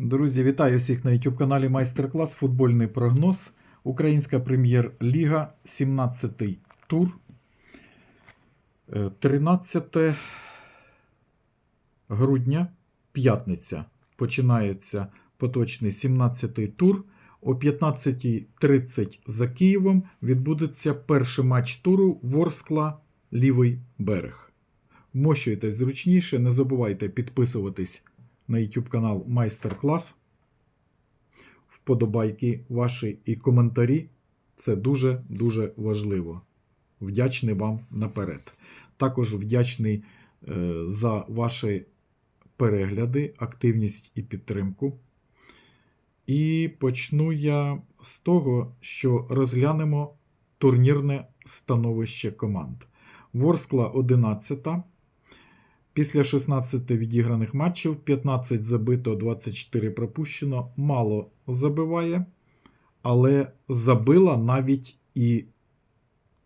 Друзі, вітаю всіх на YouTube каналі Майстер-клас Футбольний прогноз. Українська прем'єр-ліга, 17-й тур. Е, 13 грудня, п'ятниця. Починається поточний 17-й тур. О 15.30 за Києвом відбудеться перший матч туру Ворскла Лівий берег. Вмощуйтесь зручніше, не забувайте підписуватись на YouTube канал Майстер-клас. Вподобайки ваші і коментарі. Це дуже-дуже важливо. Вдячний вам наперед. Також вдячний е, за ваші перегляди, активність і підтримку. І почну я з того, що розглянемо турнірне становище команд. Ворскла 11. Після 16 відіграних матчів 15 забито, 24 пропущено. Мало забиває, але забила навіть і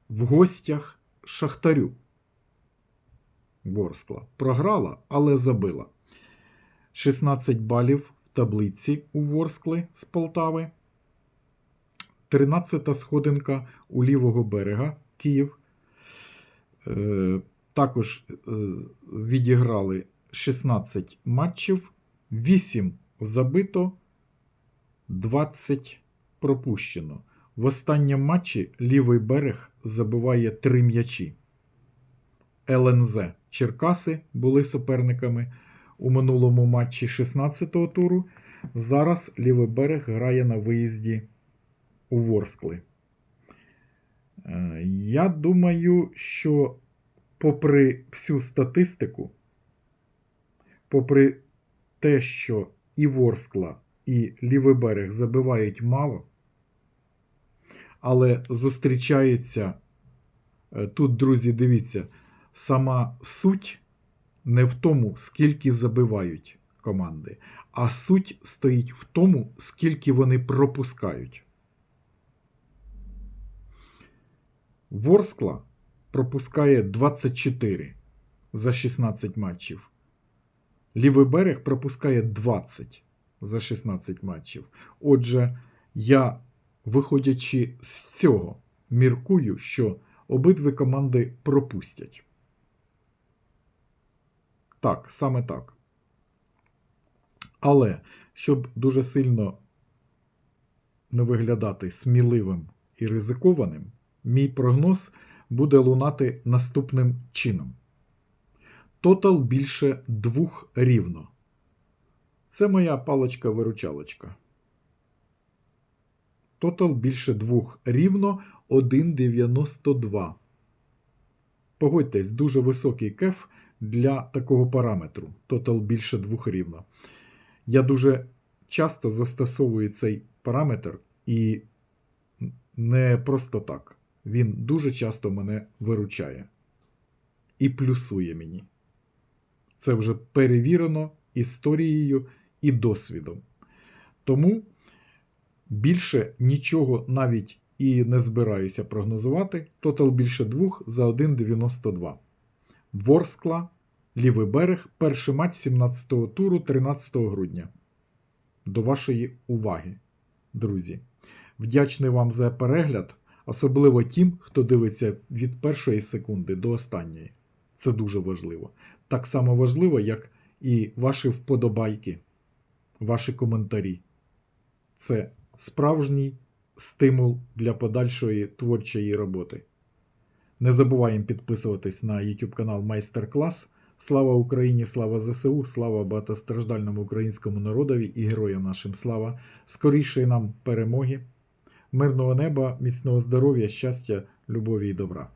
в гостях Шахтарю. Ворскла програла, але забила. 16 балів в таблиці у Ворскли з Полтави. 13 сходинка у лівого берега Київ. Також е, відіграли 16 матчів, 8 забито, 20 пропущено. В останньому матчі лівий берег забиває 3 м'ячі. ЛНЗ Черкаси були суперниками у минулому матчі 16-го туру. Зараз лівий берег грає на виїзді у Ворскли. Е, Я думаю, що попри всю статистику, попри те, що і Ворскла, і Лівий берег забивають мало, але зустрічається е, тут, друзі, дивіться, сама суть не в тому, скільки забивають команди, а суть стоїть в тому, скільки вони пропускають. Ворскла пропускає 24 за 16 матчів. Лівий берег пропускає 20 за 16 матчів. Отже, я, виходячи з цього, міркую, що обидві команди пропустять. Так, саме так. Але щоб дуже сильно не виглядати сміливим і ризикованим, мій прогноз буде лунати наступним чином. Тотал більше двох рівно. Це моя палочка-виручалочка. Тотал більше двох рівно 1,92. Погодьтесь, дуже високий кеф для такого параметру. Тотал більше двох рівно. Я дуже часто застосовую цей параметр і не просто так. Він дуже часто мене виручає і плюсує мені. Це вже перевірено історією і досвідом. Тому більше нічого навіть і не збираюся прогнозувати. Тотал більше двох за 1,92. Ворскла, лівий берег, перший матч 17-го туру 13 грудня. До вашої уваги, друзі. Вдячний вам за перегляд. Особливо тим, хто дивиться від першої секунди до останньої. Це дуже важливо. Так само важливо, як і ваші вподобайки, ваші коментарі. Це справжній стимул для подальшої творчої роботи. Не забуваємо підписуватись на YouTube канал Майстер-клас. Слава Україні, слава ЗСУ, слава багатостраждальному українському народові і героям нашим слава! Скорішої нам перемоги! Мирного неба, міцного здоров'я, щастя, любові і добра.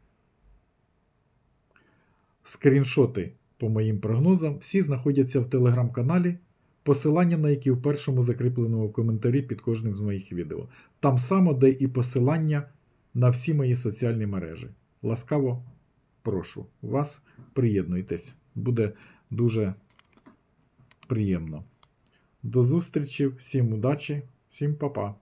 Скріншоти по моїм прогнозам всі знаходяться в телеграм-каналі, посилання на які в першому закріпленому коментарі під кожним з моїх відео. Там само, де і посилання на всі мої соціальні мережі. Ласкаво прошу вас, приєднуйтесь. Буде дуже приємно. До зустрічі, всім удачі, всім па-па.